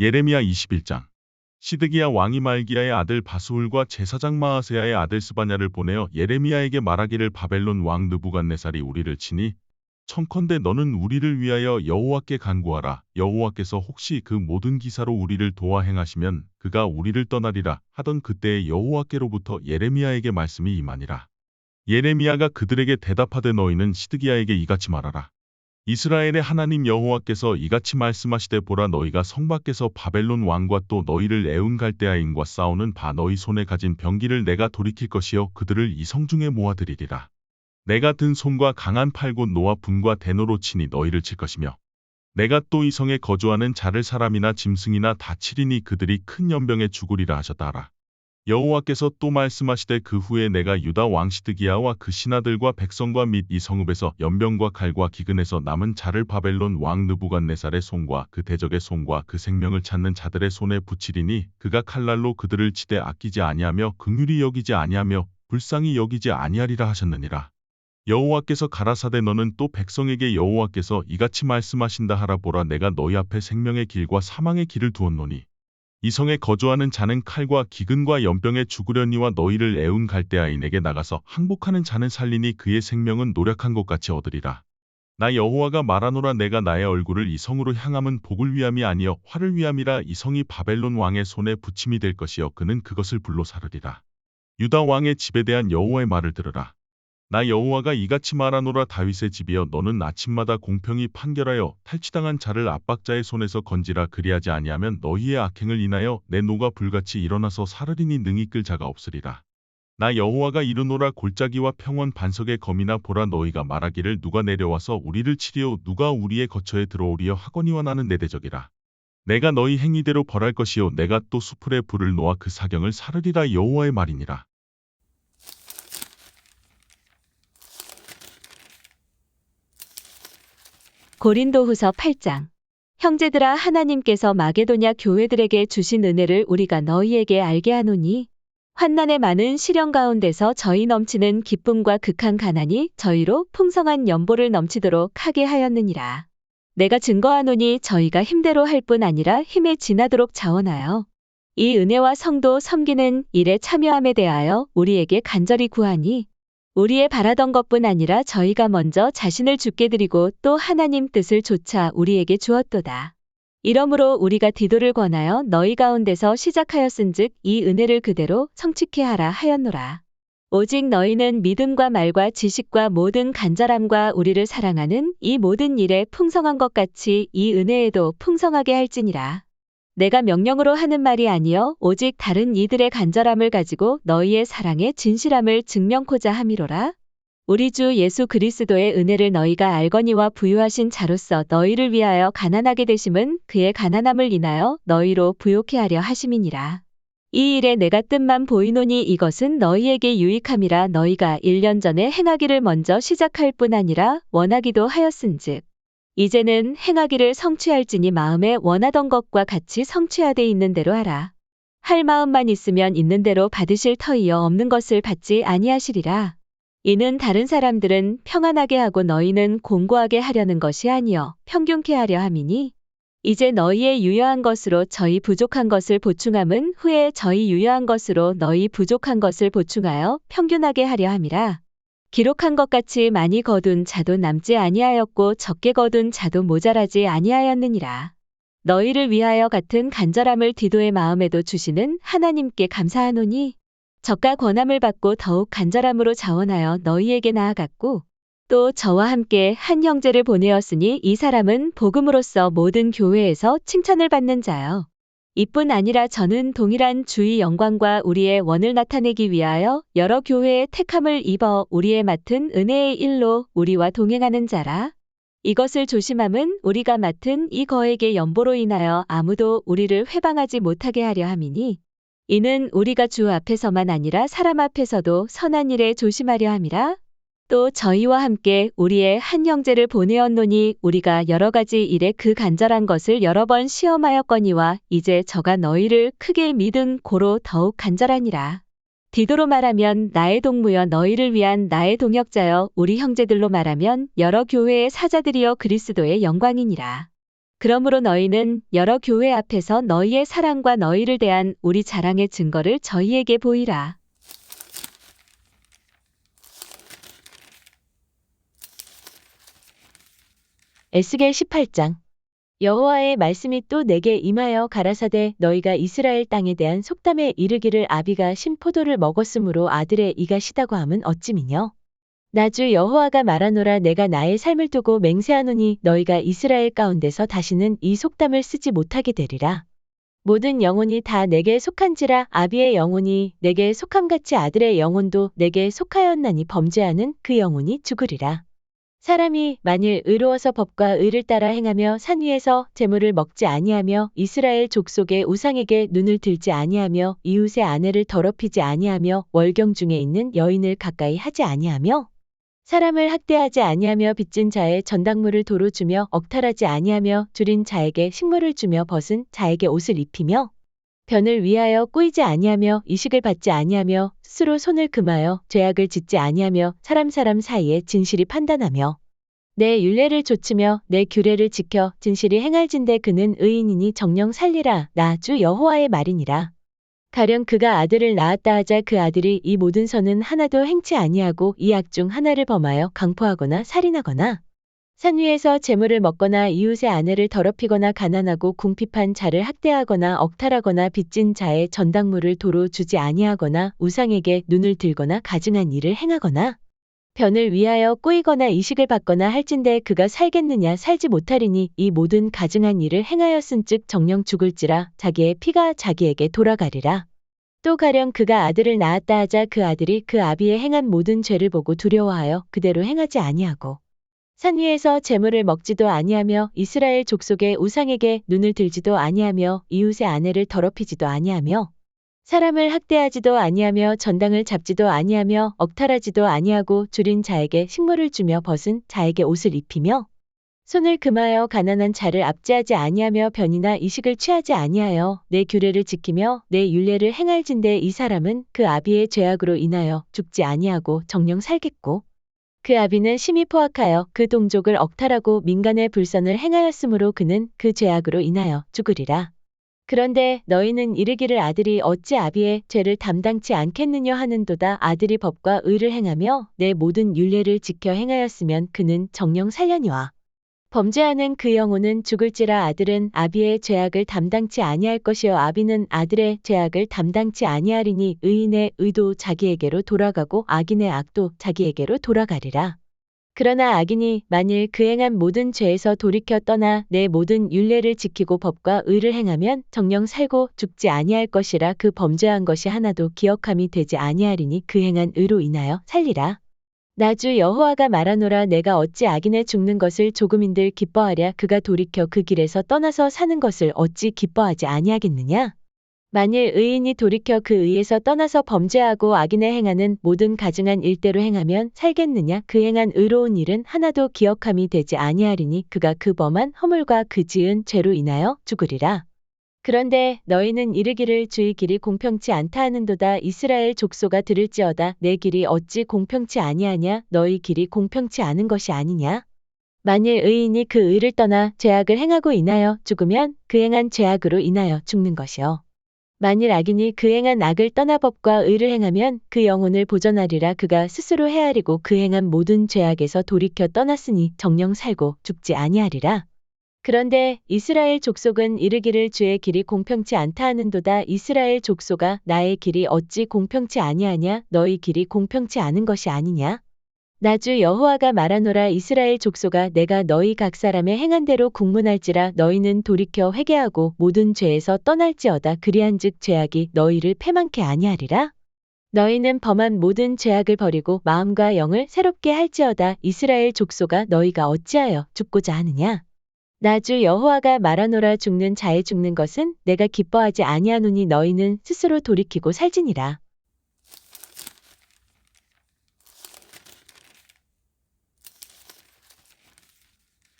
예레미야 21장. 시드기야 왕이 말기야의 아들 바스훌과 제사장 마아세야의 아들 스바냐를 보내어 예레미야에게 말하기를 바벨론 왕 느부갓네살이 우리를 치니 청컨대 너는 우리를 위하여 여호와께 간구하라. 여호와께서 혹시 그 모든 기사로 우리를 도와 행하시면 그가 우리를 떠나리라 하던 그때에 여호와께로부터 예레미야에게 말씀이 임하니라. 예레미야가 그들에게 대답하되 너희는 시드기야에게 이같이 말하라 이스라엘의 하나님 여호와께서 이같이 말씀하시되 보라 너희가 성 밖에서 바벨론 왕과 또 너희를 애운 갈대아인과 싸우는 바 너희 손에 가진 병기를 내가 돌이킬 것이요 그들을 이 성 중에 모아들이리라. 내가 든 손과 강한 팔곧 노와 분과 대노로 치니 너희를 칠 것이며 내가 또 이 성에 거주하는 자를 사람이나 짐승이나 다 치리니 그들이 큰 연병에 죽으리라 하셨다라. 여호와께서 또 말씀하시되 그 후에 내가 유다 왕 시드기야와 그 신하들과 백성과 및 이 성읍에서 연병과 칼과 기근에서 남은 자를 바벨론 왕 느부갓네살의 손과 그 대적의 손과 그 생명을 찾는 자들의 손에 붙이리니 그가 칼날로 그들을 치되 아끼지 아니하며 긍휼히 여기지 아니하며 불쌍히 여기지 아니하리라 하셨느니라. 여호와께서 가라사대 너는 또 백성에게 여호와께서 이같이 말씀하신다 하라 보라 내가 너희 앞에 생명의 길과 사망의 길을 두었노니 이 성에 거주하는 자는 칼과 기근과 연병에 죽으려니와 너희를 애운 갈대아인에게 나가서 항복하는 자는 살리니 그의 생명은 노력한 것 같이 얻으리라. 나 여호와가 말하노라 내가 나의 얼굴을 이 성으로 향함은 복을 위함이 아니여 화를 위함이라 이 성이 바벨론 왕의 손에 붙임이 될 것이여 그는 그것을 불로 사르리라. 유다 왕의 집에 대한 여호와의 말을 들으라. 나 여호와가 이같이 말하노라 다윗의 집이여 너는 아침마다 공평히 판결하여 탈취당한 자를 압박자의 손에서 건지라 그리하지 아니하면 너희의 악행을 인하여 내 노가 불같이 일어나서 사르리니 능히 끌 자가 없으리라. 나 여호와가 이르노라 골짜기와 평원 반석의 검이나 보라 너희가 말하기를 누가 내려와서 우리를 치리오 누가 우리의 거처에 들어오리여 하거니와 나는 내 대적이라. 내가 너희 행위대로 벌할 것이요 내가 또 수풀에 불을 놓아 그 사경을 사르리라 여호와의 말이니라. 고린도후서 8장 형제들아 하나님께서 마게도냐 교회들에게 주신 은혜를 우리가 너희에게 알게 하노니 환난의 많은 시련 가운데서 저희 넘치는 기쁨과 극한 가난이 저희로 풍성한 연보를 넘치도록 하게 하였느니라. 내가 증거하노니 저희가 힘대로 할 뿐 아니라 힘에 지나도록 자원하여 이 은혜와 성도 섬기는 일에 참여함에 대하여 우리에게 간절히 구하니 우리의 바라던 것뿐 아니라 저희가 먼저 자신을 죽게 드리고 또 하나님 뜻을 조차 우리에게 주었도다. 이러므로 우리가 디도를 권하여 너희 가운데서 시작하였은즉 이 은혜를 그대로 성취케 하라 하였노라. 오직 너희는 믿음과 말과 지식과 모든 간절함과 우리를 사랑하는 이 모든 일에 풍성한 것 같이 이 은혜에도 풍성하게 할지니라. 내가 명령으로 하는 말이 아니여 오직 다른 이들의 간절함을 가지고 너희의 사랑의 진실함을 증명코자 함이로라. 우리 주 예수 그리스도의 은혜를 너희가 알거니와 부유하신 자로서 너희를 위하여 가난하게 되심은 그의 가난함을 인하여 너희로 부욕해 하려 하심이니라. 이 일에 내가 뜻만 보이노니 이것은 너희에게 유익함이라 너희가 1년 전에 행하기를 먼저 시작할 뿐 아니라 원하기도 하였은즉 이제는 행하기를 성취할지니 마음에 원하던 것과 같이 성취하되 있는 대로 하라. 할 마음만 있으면 있는 대로 받으실 터이여 없는 것을 받지 아니하시리라. 이는 다른 사람들은 평안하게 하고 너희는 공고하게 하려는 것이 아니여 평균케 하려 함이니 이제 너희의 유효한 것으로 저희 부족한 것을 보충함은 후에 저희 유효한 것으로 너희 부족한 것을 보충하여 평균하게 하려 함이라. 기록한 것 같이 많이 거둔 자도 남지 아니하였고 적게 거둔 자도 모자라지 아니하였느니라. 너희를 위하여 같은 간절함을 디도의 마음에도 주시는 하나님께 감사하노니 적가 권함을 받고 더욱 간절함으로 자원하여 너희에게 나아갔고 또 저와 함께 한 형제를 보내었으니 이 사람은 복음으로써 모든 교회에서 칭찬을 받는 자요. 이뿐 아니라 저는 동일한 주의 영광과 우리의 원을 나타내기 위하여 여러 교회의 택함을 입어 우리의 맡은 은혜의 일로 우리와 동행하는 자라. 이것을 조심함은 우리가 맡은 이 거액의 연보로 인하여 아무도 우리를 회방하지 못하게 하려 함이니 이는 우리가 주 앞에서만 아니라 사람 앞에서도 선한 일에 조심하려 함이라. 또 저희와 함께 우리의 한 형제를 보내었노니 우리가 여러 가지 일에 그 간절한 것을 여러 번 시험하였거니와 이제 저가 너희를 크게 믿은 고로 더욱 간절하니라. 디도로 말하면 나의 동무여 너희를 위한 나의 동역자여 우리 형제들로 말하면 여러 교회의 사자들이여 그리스도의 영광이니라. 그러므로 너희는 여러 교회 앞에서 너희의 사랑과 너희를 대한 우리 자랑의 증거를 저희에게 보이라. 에스겔 18장. 여호와의 말씀이 또 내게 임하여 가라사대 너희가 이스라엘 땅에 대한 속담에 이르기를 아비가 신포도를 먹었으므로 아들의 이가 시다고 함은 어찌미뇨 나주 여호와가 말하노라 내가 나의 삶을 두고 맹세하노니 너희가 이스라엘 가운데서 다시는 이 속담을 쓰지 못하게 되리라. 모든 영혼이 다 내게 속한지라 아비의 영혼이 내게 속함같이 아들의 영혼도 내게 속하였나니 범죄하는 그 영혼이 죽으리라 사람이 만일 의로워서 법과 의를 따라 행하며 산 위에서 재물을 먹지 아니하며 이스라엘 족속의 우상에게 눈을 들지 아니하며 이웃의 아내를 더럽히지 아니하며 월경 중에 있는 여인을 가까이 하지 아니하며 사람을 학대하지 아니하며 빚진 자의 전당물을 도로 주며 억탈하지 아니하며 줄인 자에게 식물을 주며 벗은 자에게 옷을 입히며 변을 위하여 꼬이지 아니하며 이식을 받지 아니하며 스스로 손을 금하여 죄악을 짓지 아니하며 사람 사람 사이에 진실이 판단하며 내 율례를 조치며 내 규례를 지켜 진실이 행할진대 그는 의인이니 정령 살리라. 나 주 여호와의 말이니라. 가령 그가 아들을 낳았다 하자 그 아들이 이 모든 선은 하나도 행치 아니하고 이 악 중 하나를 범하여 강포하거나 살인하거나 산 위에서 재물을 먹거나 이웃의 아내를 더럽히거나 가난하고 궁핍한 자를 학대하거나 억탈하거나 빚진 자의 전당물을 도로 주지 아니하거나 우상에게 눈을 들거나 가증한 일을 행하거나 변을 위하여 꼬이거나 이식을 받거나 할진대 그가 살겠느냐 살지 못하리니 이 모든 가증한 일을 행하였은즉 정령 죽을지라 자기의 피가 자기에게 돌아가리라. 또 가령 그가 아들을 낳았다 하자 그 아들이 그 아비의 행한 모든 죄를 보고 두려워하여 그대로 행하지 아니하고 산 위에서 재물을 먹지도 아니하며 이스라엘 족속의 우상에게 눈을 들지도 아니하며 이웃의 아내를 더럽히지도 아니하며 사람을 학대하지도 아니하며 전당을 잡지도 아니하며 억탈하지도 아니하고 줄인 자에게 식물을 주며 벗은 자에게 옷을 입히며 손을 금하여 가난한 자를 압제하지 아니하며 변이나 이식을 취하지 아니하여 내 규례를 지키며 내 율례를 행할진대 이 사람은 그 아비의 죄악으로 인하여 죽지 아니하고 정령 살겠고 그 아비는 심히 포악하여 그 동족을 억탈하고 민간의 불선을 행하였으므로 그는 그 죄악으로 인하여 죽으리라. 그런데 너희는 이르기를 아들이 어찌 아비의 죄를 담당치 않겠느냐 하는도다 아들이 법과 의를 행하며 내 모든 율례를 지켜 행하였으면 그는 정령 살려니와 범죄하는 그 영혼은 죽을지라 아들은 아비의 죄악을 담당치 아니할 것이요 아비는 아들의 죄악을 담당치 아니하리니 의인의 의도 자기에게로 돌아가고 악인의 악도 자기에게로 돌아가리라. 그러나 악인이 만일 그 행한 모든 죄에서 돌이켜 떠나 내 모든 율례를 지키고 법과 의를 행하면 정령 살고 죽지 아니할 것이라 그 범죄한 것이 하나도 기억함이 되지 아니하리니 그 행한 의로 인하여 살리라. 나주 여호와가 말하노라 내가 어찌 악인의 죽는 것을 조금인들 기뻐하랴? 그가 돌이켜 그 길에서 떠나서 사는 것을 어찌 기뻐하지 아니하겠느냐? 만일 의인이 돌이켜 그 의에서 떠나서 범죄하고 악인의 행하는 모든 가증한 일대로 행하면 살겠느냐? 그 행한 의로운 일은 하나도 기억함이 되지 아니하리니 그가 그 범한 허물과 그 지은 죄로 인하여 죽으리라 그런데 너희는 이르기를 주의 길이 공평치 않다 하는도다. 이스라엘 족소가 들을지어다. 내 길이 어찌 공평치 아니하냐? 너희 길이 공평치 않은 것이 아니냐? 만일 의인이 그 의를 떠나 죄악을 행하고 인하여 죽으면 그 행한 죄악으로 인하여 죽는 것이요. 만일 악인이 그 행한 악을 떠나 법과 의를 행하면 그 영혼을 보전하리라. 그가 스스로 헤아리고 그 행한 모든 죄악에서 돌이켜 떠났으니 정령 살고 죽지 아니하리라 그런데 이스라엘 족속은 이르기를 주의 길이 공평치 않다 하는도다. 이스라엘 족속아 나의 길이 어찌 공평치 아니하냐? 너희 길이 공평치 않은 것이 아니냐? 나주 여호와가 말하노라. 이스라엘 족속아 내가 너희 각 사람의 행한 대로 국문할지라 너희는 돌이켜 회개하고 모든 죄에서 떠날지어다. 그리한즉 죄악이 너희를 패망케 아니하리라? 너희는 범한 모든 죄악을 버리고 마음과 영을 새롭게 할지어다. 이스라엘 족속아 너희가 어찌하여 죽고자 하느냐 나 주 여호와가 말하노라 죽는 자의 죽는 것은 내가 기뻐하지 아니하노니 너희는 스스로 돌이키고 살지니라.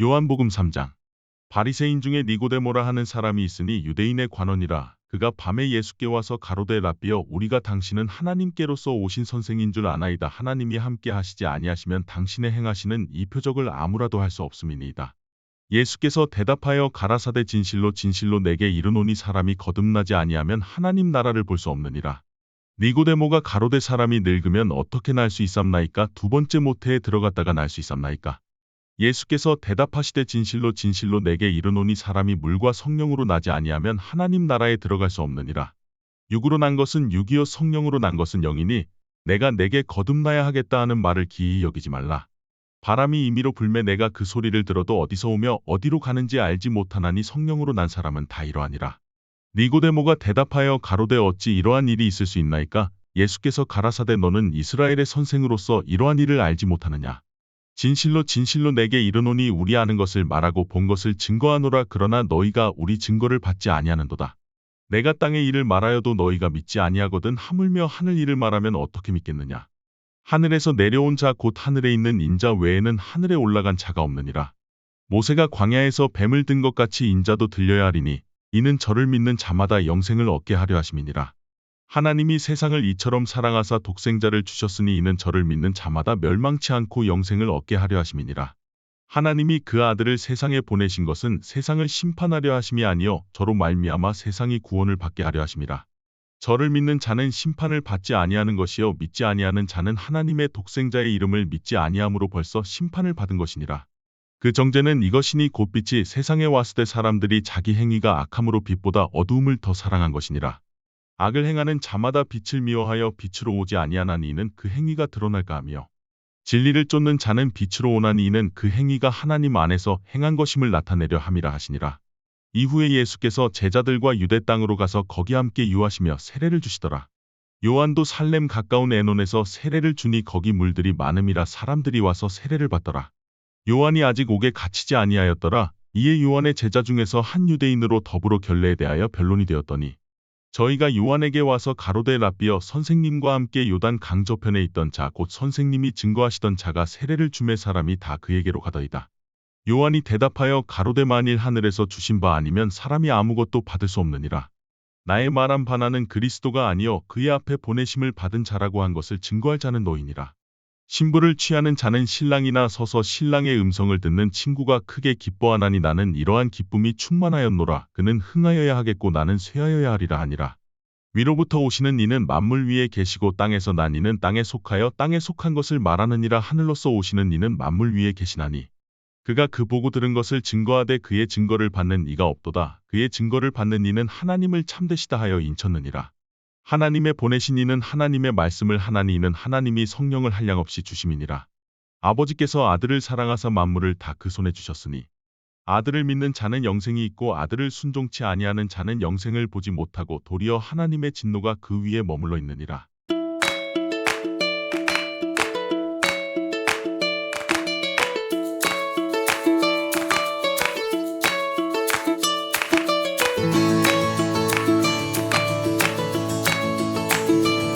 요한복음 3장 바리새인 중에 니고데모라 하는 사람이 있으니 유대인의 관원이라 그가 밤에 예수께 와서 가로되 라비여 우리가 당신은 하나님께로서 오신 선생인 줄 아나이다 하나님이 함께 하시지 아니하시면 당신의 행하시는 이 표적을 아무라도 할 수 없음이니이다. 예수께서 대답하여 가라사대 진실로 진실로 내게 이르노니 사람이 거듭나지 아니하면 하나님 나라를 볼 수 없느니라. 니고데모가 가로대 사람이 늙으면 어떻게 날 수 있삼나이까 두 번째 모태에 들어갔다가 날 수 있삼나이까. 예수께서 대답하시되 진실로 진실로 내게 이르노니 사람이 물과 성령으로 나지 아니하면 하나님 나라에 들어갈 수 없느니라. 육으로 난 것은 육이요 성령으로 난 것은 영이니 내가 내게 거듭나야 하겠다 하는 말을 기이 여기지 말라. 바람이 임의로 불매 내가 그 소리를 들어도 어디서 오며 어디로 가는지 알지 못하나니 성령으로 난 사람은 다 이러하니라. 니고데모가 대답하여 가로되 어찌 이러한 일이 있을 수 있나이까? 예수께서 가라사대 너는 이스라엘의 선생으로서 이러한 일을 알지 못하느냐? 진실로 진실로 내게 이르노니 우리 아는 것을 말하고 본 것을 증거하노라 그러나 너희가 우리 증거를 받지 아니하는도다. 내가 땅의 일을 말하여도 너희가 믿지 아니하거든 하물며 하늘 일을 말하면 어떻게 믿겠느냐? 하늘에서 내려온 자 곧 하늘에 있는 인자 외에는 하늘에 올라간 자가 없느니라. 모세가 광야에서 뱀을 든 것 같이 인자도 들려야 하리니 이는 저를 믿는 자마다 영생을 얻게 하려 하심이니라. 하나님이 세상을 이처럼 사랑하사 독생자를 주셨으니 이는 저를 믿는 자마다 멸망치 않고 영생을 얻게 하려 하심이니라. 하나님이 그 아들을 세상에 보내신 것은 세상을 심판하려 하심이 아니요 저로 말미암아 세상이 구원을 받게 하려 하심이라. 저를 믿는 자는 심판을 받지 아니하는 것이요 믿지 아니하는 자는 하나님의 독생자의 이름을 믿지 아니함으로 벌써 심판을 받은 것이니라. 그 정죄는 이것이니 곧 빛이 세상에 왔을 때 사람들이 자기 행위가 악함으로 빛보다 어두움을 더 사랑한 것이니라. 악을 행하는 자마다 빛을 미워하여 빛으로 오지 아니하나니 이는 그 행위가 드러날까 하며 진리를 쫓는 자는 빛으로 오나니 이는 그 행위가 하나님 안에서 행한 것임을 나타내려 함이라 하시니라. 이후에 예수께서 제자들과 유대 땅으로 가서 거기 함께 유하시며 세례를 주시더라. 요한도 살렘 가까운 에논에서 세례를 주니 거기 물들이 많음이라 사람들이 와서 세례를 받더라. 요한이 아직 옥에 갇히지 아니하였더라. 이에 요한의 제자 중에서 한 유대인으로 더불어 결례에 대하여 변론이 되었더니 저희가 요한에게 와서 가로되 랍비어 선생님과 함께 요단 강저편에 있던 자 곧 선생님이 증거하시던 자가 세례를 주매 사람이 다 그에게로 가더이다. 요한이 대답하여 가로되 만일 하늘에서 주신 바 아니면 사람이 아무것도 받을 수 없느니라. 나의 말한 바나는 그리스도가 아니요 그의 앞에 보내심을 받은 자라고 한 것을 증거할 자는 너희니라. 신부를 취하는 자는 신랑이나 서서 신랑의 음성을 듣는 친구가 크게 기뻐하나니 나는 이러한 기쁨이 충만하였노라. 그는 흥하여야 하겠고 나는 쇠하여야 하리라 하니라. 위로부터 오시는 이는 만물 위에 계시고 땅에서 난 이는 땅에 속하여 땅에 속한 것을 말하느니라 하늘로서 오시는 이는 만물 위에 계시나니. 그가 그 보고 들은 것을 증거하되 그의 증거를 받는 이가 없도다. 그의 증거를 받는 이는 하나님을 참되시다 하여 인쳤느니라. 하나님의 보내신 이는 하나님의 말씀을 하나니 이는 하나님이 성령을 한량없이 주심이니라. 아버지께서 아들을 사랑하사 만물을 다 그 손에 주셨으니 아들을 믿는 자는 영생이 있고 아들을 순종치 아니하는 자는 영생을 보지 못하고 도리어 하나님의 진노가 그 위에 머물러 있느니라.